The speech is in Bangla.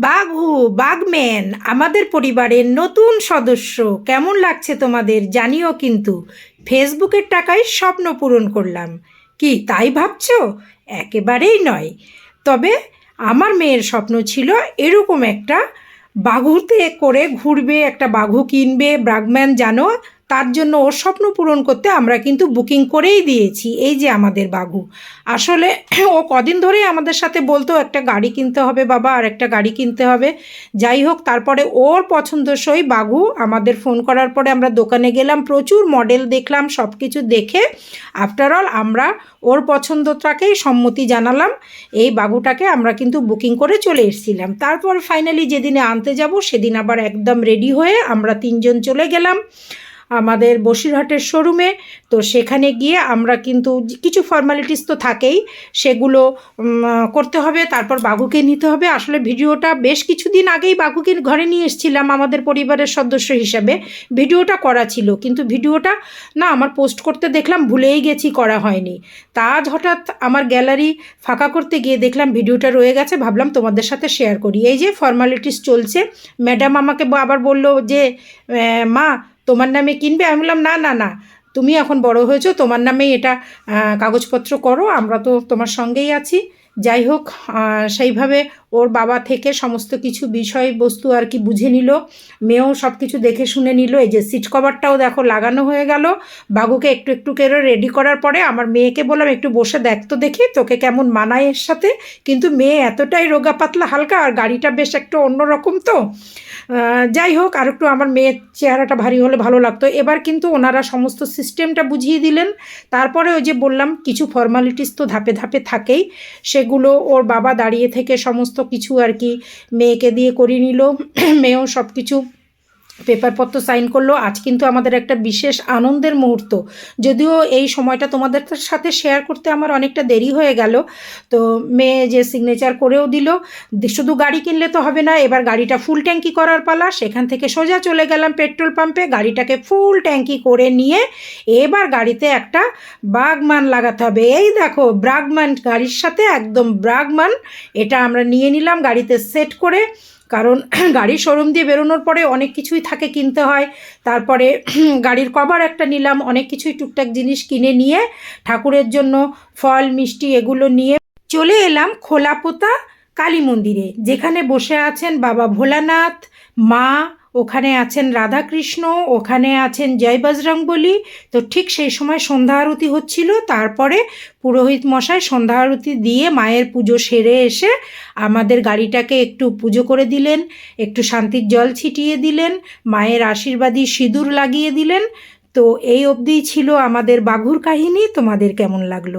বাঘু, বাঘম্যান, আমাদের পরিবারের নতুন সদস্য। কেমন লাগছে তোমাদের জানিও কিন্তু। ফেসবুকের টাকায় স্বপ্ন পূরণ করলাম। কি তাই ভাবছ? একেবারেই নয়। তবে আমার মেয়ের স্বপ্ন ছিল এরকম একটা বাঘুতে করে ঘুরবে, একটা বাঘু কিনবে ব্রাগম্যান জানো তার জন্য ওর স্বপ্ন পূরণ করতে আমরা কিন্তু বুকিং করেই দিয়েছি। এই যে আমাদের বাঘু। আসলে ও কদিন ধরেই আমাদের সাথে বলতো, একটা গাড়ি কিনতে হবে বাবা, আর একটা গাড়ি কিনতে হবে। যাই হোক, তারপরে ওর পছন্দসই বাঘু আমাদের ফোন করার পরে আমরা দোকানে গেলাম, প্রচুর মডেল দেখলাম সব কিছু দেখে। আফটার অল আমরা ওর পছন্দটাকেই সম্মতি জানালাম। এই বাঘুটাকে আমরা কিন্তু বুকিং করে চলে এসেছিলাম। তারপর ফাইনালি যেদিনে আনতে যাব, সেদিন আবার একদম রেডি হয়ে আমরা তিনজন চলে গেলাম। আমাদের বসিরহাটের শোরুমে। তো সেখানে গিয়ে আমরা কিন্তু কিছু ফর্মালিটিস তো থাকেই, সেগুলো করতে হবে, তারপর বাঘুকে নিতে হবে। আসলে ভিডিওটা বেশ কিছুদিন আগেই বাঘুকে ঘরে নিয়ে এসেছিলাম আমাদের পরিবারের সদস্য হিসাবে। ভিডিওটা করা ছিল, কিন্তু ভিডিওটা না আমার পোস্ট করতে দেখলাম, ভুলেই গেছি, করা হয়নি। তা আজ হঠাৎ আমার গ্যালারি ফাঁকা করতে গিয়ে দেখলাম ভিডিওটা রয়ে গেছে, ভাবলাম তোমাদের সাথে শেয়ার করি। এই যে ফর্মালিটিস চলছে ম্যাডাম আমাকে আবার বলল যে মা তোমার নামে কিনবে? আমি বললাম, না না না, তুমি এখন বড় হয়েছো, তোমার নামে এটা কাগজপত্র করো, আমরা তো তোমার সঙ্গেই আছি। যাই হোক সেইভাবে ওর বাবা থেকে সমস্ত কিছু বিষয়বস্তু আর কি বুঝে নিল। মেয়েও সব কিছু দেখে শুনে নিল। এই যে সিট কভারটাও দেখো লাগানো হয়ে গেল। বাবুকে একটু একটু করে রেডি করার পরে আমার মেয়েকে বললাম, একটু বসে দেখ তো দেখি তোকে কেমন মানায় এর সাথে। কিন্তু মেয়ে এতটাই রোগা পাতলা হালকা, আর গাড়িটা বেশ একটু অন্যরকম তো। যাই হোক, আর একটু আমার মেয়ের চেহারাটা ভারী হলে ভালো লাগতো। এবার কিন্তু ওনারা সমস্ত সিস্টেমটা বুঝিয়ে দিলেন। তারপরে ওই যে বললাম, কিছু ফর্মালিটিস তো ধাপে ধাপে থাকেই। সেগুলো ওর বাবা দাঁড়িয়ে থেকে সমস্ত কিছু আর কি মেয়েকে দিয়ে করিয়ে নিল। মেয়েও সব কিছু পেপারপত্র সাইন করল। আজ কিন্তু আমাদের একটা বিশেষ আনন্দের মুহূর্ত। যদিও এই সময়টা তোমাদের সাথে শেয়ার করতে আমার অনেকটা দেরি হয়ে গেল। তো মেয়ে যে সিগনেচার করেও দিল, শুধু গাড়ি কিনলে তো হবে না, এবার গাড়িটা ফুল ট্যাঙ্কি করার পালা। সেখান থেকে সোজা চলে গেলাম পেট্রোল পাম্পে গাড়িটাকে ফুল ট্যাঙ্কি করে নিয়ে এবার গাড়িতে একটা বাগমান লাগাতে হবে। এই দেখো, ব্রাগমান গাড়ির সাথে একদম ব্রাগমান। এটা আমরা নিয়ে নিলাম গাড়িতে সেট করে। কারণ গাড়ির শোরুম দিয়ে বেরোনোর পরে অনেক কিছুই থাকে কিনতে হয়। তারপরে গাড়ির কভার একটা নিলাম, অনেক কিছুই টুকটাক জিনিস কিনে নিয়ে ঠাকুরের জন্য ফল, মিষ্টি এগুলো নিয়ে চলে এলাম খোলাপোতা কালী মন্দিরে, যেখানে বসে আছেন বাবা ভোলানাথ, মা ওখানে আছেন রাধাকৃষ্ণ, ওখানে আছেন জয় বজরংবলী তো ঠিক সেই সময় সন্ধ্যা আরতি হচ্ছিল, তারপরে পুরোহিত মশাই সন্ধ্যা আরতি দিয়ে মায়ের পুজো সেরে এসে আমাদের গাড়িটাকে একটু পুজো করে দিলেন, একটু শান্তির জল ছিটিয়ে দিলেন, মায়ের আশীর্বাদী সিঁদুর লাগিয়ে দিলেন। তো এই অবধিই ছিল আমাদের বাঘুর কাহিনী, তোমাদের কেমন লাগল?